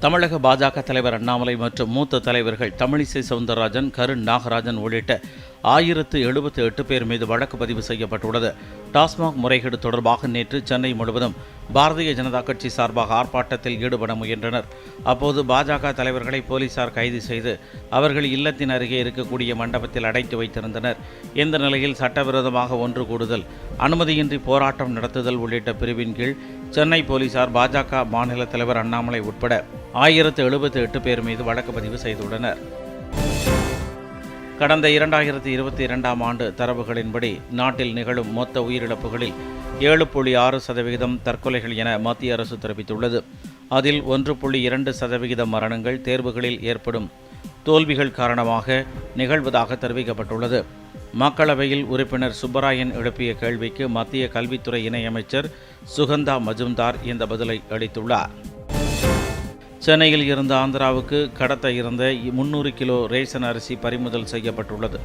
தமிழக பாஜக தலைவர் அண்ணாமலை மற்றும் மூத்த தலைவர்கள் தமிழிசை சவுந்தரராஜன் கருண் நாகராஜன் உள்ளிட்ட ஆயிரத்து எழுபத்தி எட்டு பேர் மீது வழக்கு பதிவு செய்யப்பட்டுள்ளது. டாஸ்மாக் முறைகேடு தொடர்பாக நேற்று சென்னை முழுவதும் பாரதிய ஜனதா கட்சி சார்பாக ஆர்ப்பாட்டத்தில் ஈடுபட முயன்றனர். அப்போது பாஜக தலைவர்களை போலீசார் கைது செய்து அவர்கள் இல்லத்தின் அருகே இருக்கக்கூடிய மண்டபத்தில் அடைத்து வைத்திருந்தனர். இந்த நிலையில் சட்டவிரோதமாக ஒன்று கூடுதல் அனுமதியின்றி போராட்டம் நடத்துதல் உள்ளிட்ட பிரிவின் கீழ் சென்னை போலீசார் பாஜக மாநில தலைவர் அண்ணாமலை உட்பட ஆயிரத்து எழுபத்தி எட்டு பேர் மீது வழக்கு பதிவு செய்துள்ளனர். கடந்த இரண்டாயிரத்தி இருபத்தி இரண்டாம் ஆண்டு தரவுகளின்படி நாட்டில் நிகழும் மொத்த உயிரிழப்புகளில் ஏழு புள்ளி ஆறு சதவிகிதம் தற்கொலைகள் என மத்திய அரசு தெரிவித்துள்ளது. அதில் ஒன்று புள்ளி இரண்டு சதவிகித மரணங்கள் தேர்வுகளில் ஏற்படும் தோல்விகள் காரணமாக நிகழ்வதாக தெரிவிக்கப்பட்டுள்ளது. மக்களவையில் உறுப்பினர் சுப்பராயன் எழுப்பிய கேள்விக்கு மத்திய கல்வித்துறை இணையமைச்சர் சுகந்தா மஜும்தார் இந்த பதிலை அளித்துள்ளார். சென்னையில் இருந்து ஆந்திராவுக்கு கடத்த இருந்த முன்னூறு கிலோ ரேஷன் அரிசி பறிமுதல் செய்யப்பட்டுள்ளது.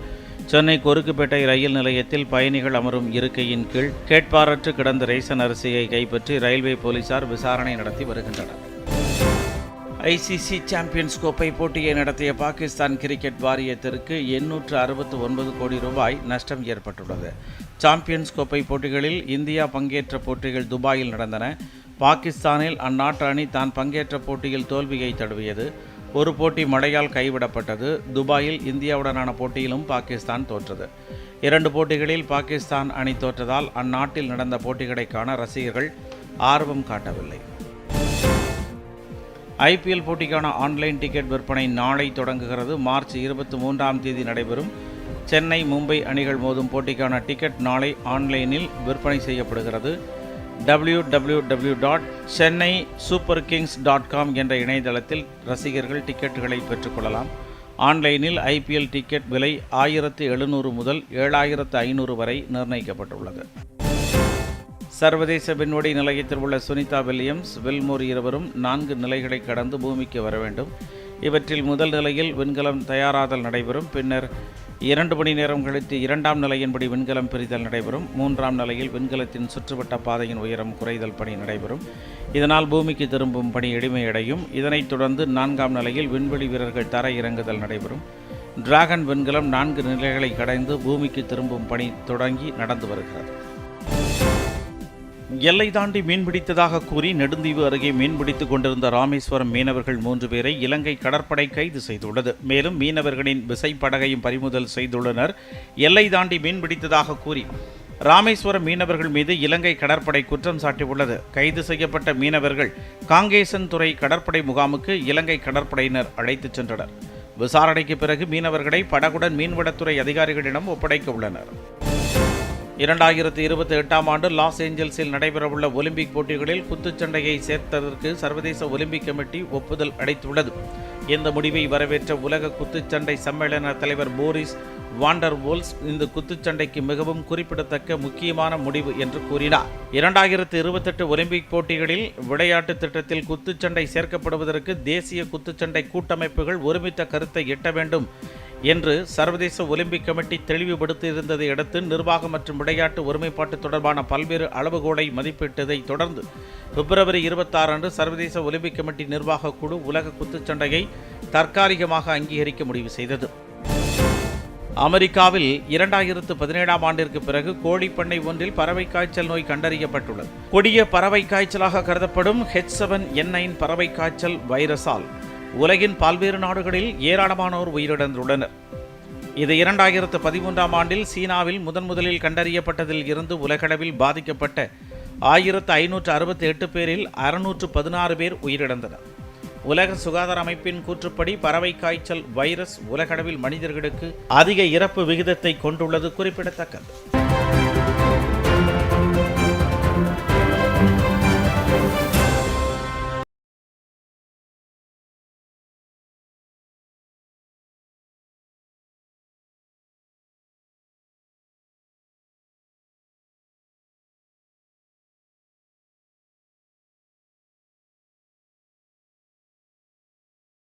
சென்னை கொருக்குப்பேட்டை ரயில் நிலையத்தில் பயணிகள் அமரும் இருக்கையின் கீழ் கேட்பாரற்று கிடந்த ரேஷன் அரிசியை கைப்பற்றி ரயில்வே போலீசார் விசாரணை நடத்தி வருகின்றனர். ஐசிசி சாம்பியன்ஸ் கோப்பை போட்டியை நடத்திய பாகிஸ்தான் கிரிக்கெட் வாரியத்திற்கு எண்ணூற்று அறுபத்து ஒன்பது கோடி ரூபாய் நஷ்டம் ஏற்பட்டுள்ளது. சாம்பியன்ஸ் கோப்பை போட்டிகளில் இந்தியா பங்கேற்ற போட்டிகள் துபாயில் நடந்தன. பாகிஸ்தானில் அந்நாட்டு அணி தான் பங்கேற்ற போட்டியில் தோல்வியை தழுவியது. ஒரு போட்டி மழையால் கைவிடப்பட்டது. துபாயில் இந்தியாவுடனான போட்டியிலும் பாகிஸ்தான் தோற்றது. இரண்டு போட்டிகளில் பாகிஸ்தான் அணி தோற்றதால் அந்நாட்டில் நடந்த போட்டிகளை காண ரசிகர்கள் ஆர்வம் காட்டவில்லை. ஐபிஎல் போட்டிக்கான ஆன்லைன் டிக்கெட் விற்பனை நாளை தொடங்குகிறது. மார்ச் இருபத்தி மூன்றாம் தேதி நடைபெறும். சென்னை மும்பை அணிகள் மோதும் போட்டிக்கான டிக்கெட் நாளை ஆன்லைனில் விற்பனை செய்யப்படுகிறது. W W W dot Chennai super kings dot com என்ற இணையதளத்தில் ரசிகர்கள் டிக்கெட்டுகளை பெற்றுக்கொள்ளலாம். ஆன்லைனில் ஐபிஎல் டிக்கெட் விலை ஆயிரத்து எழுநூறு முதல் ஏழாயிரத்து ஐநூறு வரை நிர்ணயிக்கப்பட்டுள்ளது. சர்வதேச விண்வெளி நிலையத்தில் உள்ள சுனிதா வில்லியம்ஸ் வில்மோர் இருவரும் நான்கு நிலைகளை கடந்து பூமிக்கு வர வேண்டும். இவற்றில் முதல் நிலையில் விண்கலம் தயாராதல் நடைபெறும். பின்னர் இரண்டு மணி நேரம் கழித்து இரண்டாம் நிலையின்படி விண்கலம் பிரிதல் நடைபெறும். மூன்றாம் நிலையில் விண்கலத்தின் சுற்றுவட்ட பாதையின் உயரம் குறைதல் பணி நடைபெறும். இதனால் பூமிக்கு திரும்பும் பணி எளிமையடையும். இதனைத் தொடர்ந்து நான்காம் நிலையில் விண்வெளி வீரர்கள் தர இறங்குதல் நடைபெறும். டிராகன் விண்கலம் நான்கு நிலைகளை கடைந்து பூமிக்கு திரும்பும் பணி தொடங்கி நடந்து வருகிறது. எல்லை தாண்டி மீன்பிடித்ததாக கூறி நெடுந்தீவு அருகே மீன்பிடித்துக் கொண்டிருந்த ராமேஸ்வரம் மீனவர்கள் மூன்று பேரை இலங்கை கடற்படை கைது செய்துள்ளது. மேலும் மீனவர்களின் விசைப்படகையும் பறிமுதல் செய்துள்ளனர். எல்லை தாண்டி மீன்பிடித்ததாக கூறி ராமேஸ்வரம் மீனவர்கள் மீது இலங்கை கடற்படை குற்றம் சாட்டியுள்ளது. கைது செய்யப்பட்ட மீனவர்கள் காங்கேசன் துறை கடற்படை முகாமுக்கு இலங்கை கடற்படையினர் அழைத்துச் சென்றனர். விசாரணைக்கு பிறகு மீனவர்களை படகுடன் மீன்வளத்துறை அதிகாரிகளிடம் ஒப்படைக்க உள்ளனர். இரண்டாயிரத்தி இருபத்தி எட்டாம் ஆண்டு லாஸ் ஏஞ்சல்ஸில் நடைபெறவுள்ள ஒலிம்பிக் போட்டிகளில் குத்துச்சண்டையை சேர்த்ததற்கு சர்வதேச ஒலிம்பிக் கமிட்டி ஒப்புதல் அளித்துள்ளது. இந்த முடிவை வரவேற்ற உலக குத்துச்சண்டை சம்மேளன தலைவர் போரிஸ் வாண்டர் வோல்ஸ் இந்த குத்துச்சண்டைக்கு மிகவும் குறிப்பிடத்தக்க முக்கியமான முடிவு என்று கூறினார். இரண்டாயிரத்து இருபத்தெட்டு ஒலிம்பிக் போட்டிகளில் விளையாட்டு திட்டத்தில் குத்துச்சண்டை சேர்க்கப்படுவதற்கு தேசிய குத்துச்சண்டை கூட்டமைப்புகள் ஒருமித்த கருத்தை எட்ட வேண்டும் என்று சர்வதேச ஒலிம்பிக் கமிட்டி தெளிவுபடுத்தியிருந்ததை அடுத்து நிர்வாகம் மற்றும் விளையாட்டு ஒருமைப்பாட்டு தொடர்பான பல்வேறு அளவுகோலை மதிப்பிட்டதை தொடர்ந்து பிப்ரவரி இருபத்தாறு அன்று சர்வதேச ஒலிம்பிக் கமிட்டி நிர்வாக குழு உலக குத்துச்சண்டையை தற்காலிகமாக அங்கீகரிக்க முடிவு செய்தது. அமெரிக்காவில் இரண்டாயிரத்து பதினேழாம் ஆண்டிற்கு பிறகு கோழிப்பண்ணை ஒன்றில் பறவை காய்ச்சல் நோய் கண்டறியப்பட்டுள்ளது. கொடிய பறவை காய்ச்சலாக கருதப்படும் ஹெச் செவன் என் நைன் பறவை காய்ச்சல் வைரஸால் உலகின் பல்வேறு நாடுகளில் ஏராளமானோர் உயிரிழந்துள்ளனர். இது இரண்டாயிரத்து பதிமூன்றாம் ஆண்டில் சீனாவில் முதன் முதலில் கண்டறியப்பட்டதில் இருந்து உலகளவில் பாதிக்கப்பட்ட ஆயிரத்து ஐநூற்று அறுபத்தி எட்டு பேரில் அறுநூற்று பதினாறு பேர் உயிரிழந்தனர். உலக சுகாதார அமைப்பின் கூற்றுப்படி பறவை காய்ச்சல் வைரஸ் உலகளவில் மனிதர்களுக்கு அதிக இறப்பு விகிதத்தை கொண்டுள்ளது குறிப்பிடத்தக்கது.